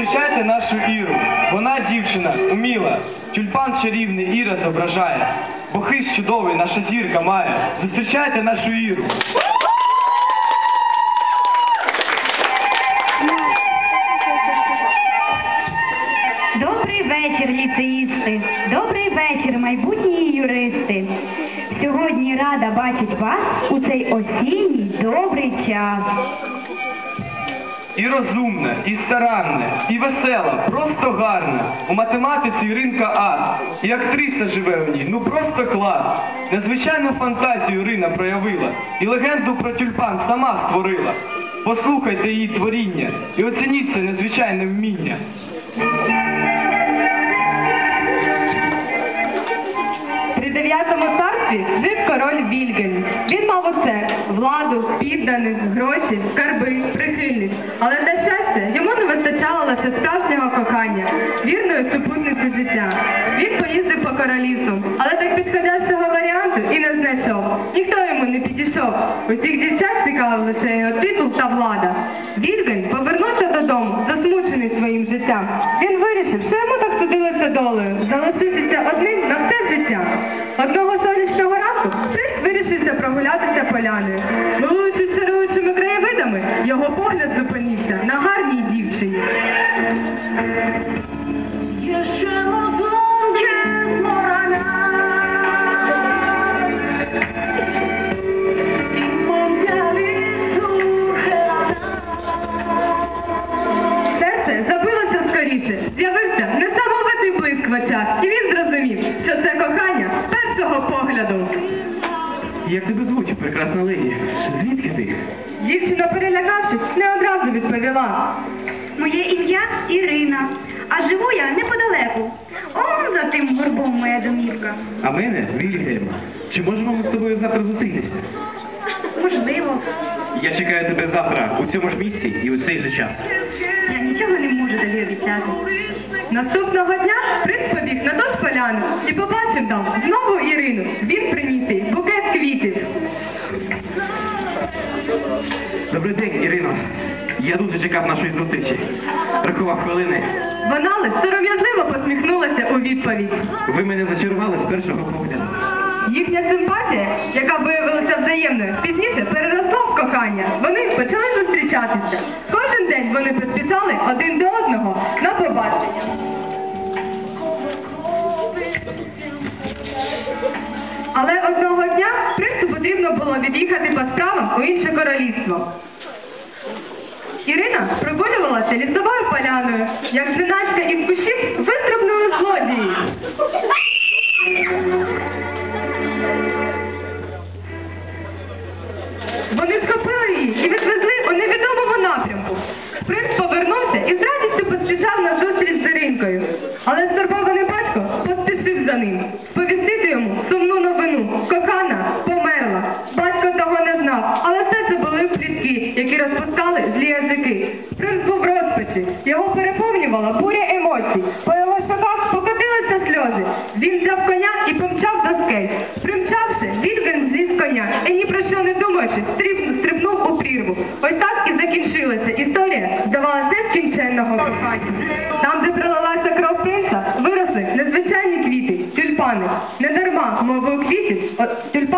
Зустрічайте нашу Іру. Вона дівчина, уміла. Тюльпан чарівний Іра зображає. Бо хист чудовий наша зірка має. Зустрічайте нашу Іру. Добрий вечір, ліцеїсти. Добрий вечір, майбутні юристи. Сьогодні рада бачить вас у цей осінній добрий час. І розумна, і старанна, і весела, просто гарна. У математиці Іринка ас. І актриса живе в ній, ну просто клас. Незвичайну фантазію Ірина проявила. І легенду про тюльпан сама створила. Послухайте її творіння і оцініть це незвичайне вміння. При дев'ятому царстві жив король Вільгельм. Владу, підданих, гроші, скарби, прихильність. Але для щастя йому не вистачало лише справжнього кохання, вірної супутниці життя. Він поїздив по королівству, але так підходящого варіанту і не знайшов. Ніхто йому не підійшов. Усіх дівчат цікавив лише його титул та влада. Вільгельм повернувся додому, засмучений своїм життям. Він вирішив, що йому так судилося долею, залишитися одним на все життя. Одного сонячного ранку принц вирішився прогулятися поляною. Милуючись чаруючими краєвидами, його погляд зупинився на гарній дівчині. Серце забилося скоріше, з'явився несамовитий блиск в очах, і він зрозумів, що це кохання першого погляду. Як тебе звуть, прекрасна леді? Звідки ти? Дівчина, перелякавшись, не одразу відповіла. Моє ім'я Ірина, а живу я неподалеку. Он за тим горбом моя домівка. А мене Вільгельм. Чи можемо ми з тобою завтра зустрітися? Можливо, Я чекаю тебе завтра у цьому ж місці і у цей же час. я нічого не можу тобі обіцяти. Наступного дня принц побіг на ту ж поляну і побачив там знову Ірину. Добрий день, Ірино. Я дуже чекав нашої зустрічі. Рахував хвилини. Вона лише сором'язливо посміхнулася у відповідь. Ви мене зачарували з першого погляду. Їхня симпатія, яка виявилася взаємною, пізніше переросла в кохання. Вони почали зустрічатися. Кожен день вони поспішали один до одного на побачення. Але одного потрібно було від'їхати по справам у інше королівство. Ірина прогулювалася лісовою поляною, як жіночка із кущів вистрибнули злодії. Принц був в розпачі, його переповнювала буря емоцій. По його щоках покотилися сльози. Він взяв коня і помчав до скель. Примчавши, Вільгельм зліз з коня і ні про що не думаючи, стриб- стрибнув у прірву. Ось так і закінчилася історія, здавалося, нескінченного кохання. Там, де пролилася кров принца, виросли незвичайні квіти, тюльпани. Не дарма, мовою квітів, тюльпани